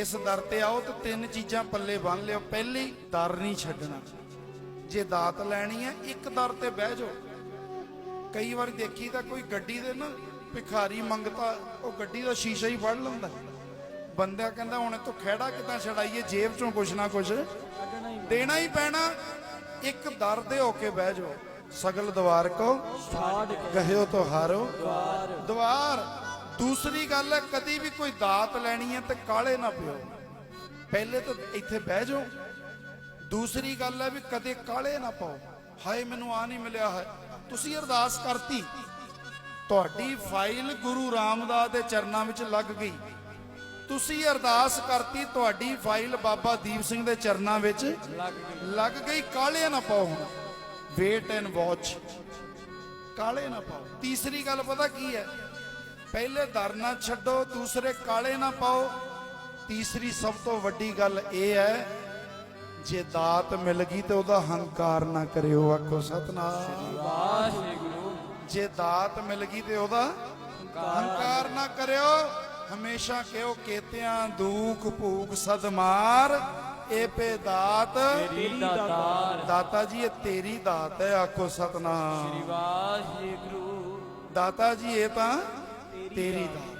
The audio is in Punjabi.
ਇਸ ਦਰ ਤੇ ਆਓ ਤੇ ਤਿੰਨ ਚੀਜ਼ਾਂ ਪੱਲੇ ਬੰਨ ਲਿਓ। ਪਹਿਲੀ ਦਰ ਨਹੀਂ ਛੱਡਣਾ। ਜੇ ਦਾਤ ਲੈਣੀ ਹੈ ਇੱਕ ਦਰ ਤੇ ਬਹਿ ਜਾਓ। ਕਈ ਵਾਰ ਦੇਖੀ ਤਾਂ ਕੋਈ ਗੱਡੀ ਦੇ ਨਾ ਭਿਖਾਰੀ ਮੰਗਤਾ ਉਹ ਗੱਡੀ ਦਾ ਸ਼ੀਸ਼ਾ ਹੀ ਫੜ ਲੈਂਦਾ। ਬੰਦਾ ਕਹਿੰਦਾ ਹੁਣ ਤੋਂ ਖਹਿੜਾ ਕਿਦਾਂ ਛੜਾਈਏ ਜੇਬ ਚੋਂ ਕੁਛ ਨਾ ਕੁਛ। ਦੇਣਾ ਹੀ ਪੈਣਾ। ਇੱਕ ਦਰ ਦੇ ਹੋ ਕੇ ਬਹਿ ਜਾਓ। ਸਗਲ ਦਵਾਰ ਕੋ ਗਹਿਓ ਤੋਂ ਹਾਰੋ ਦਵਾਰ। ਦਵਾਰ। ਦੂਸਰੀ ਗੱਲ ਹੈ, ਕਦੀ ਵੀ ਕੋਈ ਦਾਤ ਲੈਣੀ ਹੈ ਤੇ ਕਾਲੇ ਨਾ ਪਿਓ। ਪਹਿਲੇ ਤਾਂ ਇੱਥੇ ਬਹਿ ਜਾਓ। ਦੂਸਰੀ ਗੱਲ ਹੈ ਵੀ ਕਦੇ ਕਾਲੇ ਨਾ ਪਾਓ। ਹਾਏ, ਮੈਨੂੰ ਆ ਨਹੀਂ ਮਿਲਿਆ ਹੈ। ਤੁਸੀਂ ਅਰਦਾਸ ਕਰਤੀ। ਤੁਹਾਡੀ ਫਾਈਲ ਗੁਰੂ ਰਾਮਦਾਸ ਦੇ ਚਰਨਾਂ ਵਿੱਚ ਲੱਗ ਗਈ। ਤੁਸੀਂ ਅਰਦਾਸ ਕਰਤੀ, ਤੁਹਾਡੀ ਫਾਈਲ ਬਾਬਾ ਦੀਪ ਸਿੰਘ ਦੇ ਚਰਨਾਂ ਵਿੱਚ ਲੱਗ ਗਈ। ਕਾਲੇ ਨਾ ਪਾਓ ਹੁਣ। ਵੇਟ ਐਂਡ ਵਾਚ ਕਾਲੇ ਨਾ ਪਾਓ। ਤੀਸਰੀ ਗੱਲ ਪਤਾ ਕੀ ਹੈ? ਪਹਿਲੇ ਦਰ ਨਾ ਛੱਡੋ ਦੂਸਰੇ ਕਾਲੇ ਨਾ ਪਾਓ। ਤੀਸਰੀ ਸਭ ਤੋਂ ਵੱਡੀ ਗੱਲ ਇਹ ਹੈ ਜੇ ਦਾਤ ਮਿਲ ਗਈ ਤੇ ਉਹਦਾ ਹੰਕਾਰ ਨਾ ਕਰਿਓ ਆਖੋ ਸਤਨਾਮ। ਵਾਹਿਗੁਰੂ ਜੇ ਦਾਤ ਮਿਲ ਗਈ ਤੇ ਉਹਦਾ ਹੰਕਾਰ ਨਾ ਕਰਿਓ ਹਮੇਸ਼ਾ ਕਿਉ ਕੇਤਿਆਂ ਦੂਖ ਭੂਖ ਸਦਮਾਰ ਏ ਪੇ ਦਾਤ। ਤੇਰੀ ਦਾਤਾਰ। ਦਾਤਾ ਜੀ ਇਹ ਤੇਰੀ ਦਾਤ ਹੈ ਆਖੋ ਸਤਨਾਮ। ਵਾਹਿਗੁਰੂ। ਦਾਤਾ ਜੀ ਇਹ ਤਾਂ ਤੇਰੀ ਦਾਤ